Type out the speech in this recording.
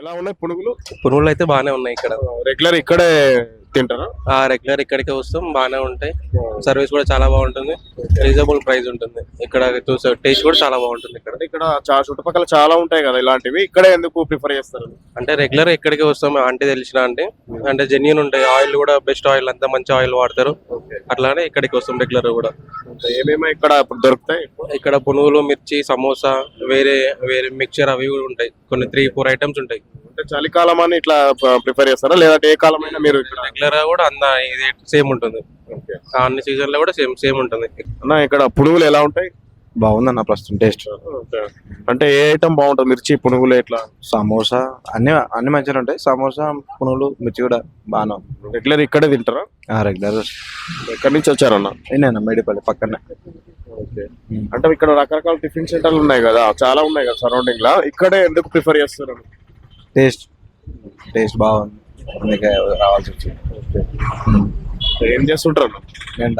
ఎలా ఉన్నాయి? పునుగులు? పునుగులు అయితే బాగానే ఉన్నాయి ఇక్కడ. రెగ్యులర్ ఇక్కడే తింటారా? ఆ రెగ్యులర్ ఇక్కడికే వస్తాం బాగానే ఉంటాయి. సర్వీస్ కూడా చాలా బాగుంటుంది. రీజనబుల్ ప్రైస్ ఉంటుంది. ఇక్కడ టేస్ట్ కూడా చాలా బాగుంటుంది ఇక్కడ. ఇక్కడ చుట్టుపక్కల చాలా ఉంటాయి కదా ఇలాంటివి. ఇక్కడే ఎందుకు ప్రిఫర్ చేస్తారు? అంటే రెగ్యులర్ ఇక్కడికే వస్తాం. అంటే తెలిసిన అంటే అంటే జెన్యున్ ఉంటాయి. ఆయిల్ కూడా బెస్ట్ ఆయిల్ అంతా మంచి ఆయిల్ వాడతారు. అట్లానే ఇక్కడికి వస్తాం రెగ్యులర్ కూడా. ఏమేమి ఇక్కడ దొరుకుతాయి? ఇక్కడ పునుగులు మిర్చి సమోసా వేరే వేరే మిక్చర్ అవి కూడా ఉంటాయి. కొన్ని త్రీ ఫోర్ ఐటమ్స్ ఉంటాయి. అంటే చలికాలం అని ఇట్లా ప్రిఫర్ చేస్తారా? లేదంటే ఏ కాలం అయినా మీరు ఇక్కడ రెగ్యులర్గా కూడా అంద ఇది సేమ్ ఉంటుంది. అన్ని సీజన్లో కూడా సేమ్ సేమ్ ఉంటుంది. అన్న ఇక్కడ పునుగులు ఎలా ఉంటాయి? బాగుందన్న ప్రస్తుతం టేస్ట్. అంటే ఏ ఐటమ్ బాగుంటుంది? మిర్చి పునుగులు ఎట్లా? సమోసా అన్ని అన్ని మంచిగా ఉంటాయి. సమోసా పునుగులు మిర్చి కూడా బాగా రెగ్యులర్ ఇక్కడే తింటారా? రెగ్యులర్ ఎక్కడి నుంచి వచ్చారన్న? అయినా మేడిపల్లి పక్కనే. అంటే ఇక్కడ రకరకాల టిఫిన్ సెంటర్లు ఉన్నాయి కదా. చాలా ఉన్నాయి కదా సరౌండింగ్ లా ఇక్కడే ఎందుకు ప్రిఫర్ చేస్తారు? టేస్ట్ టేస్ట్ బాగుంది అందుకే రావాల్సి వచ్చింది ఏం చేస్తుంటారు? నేను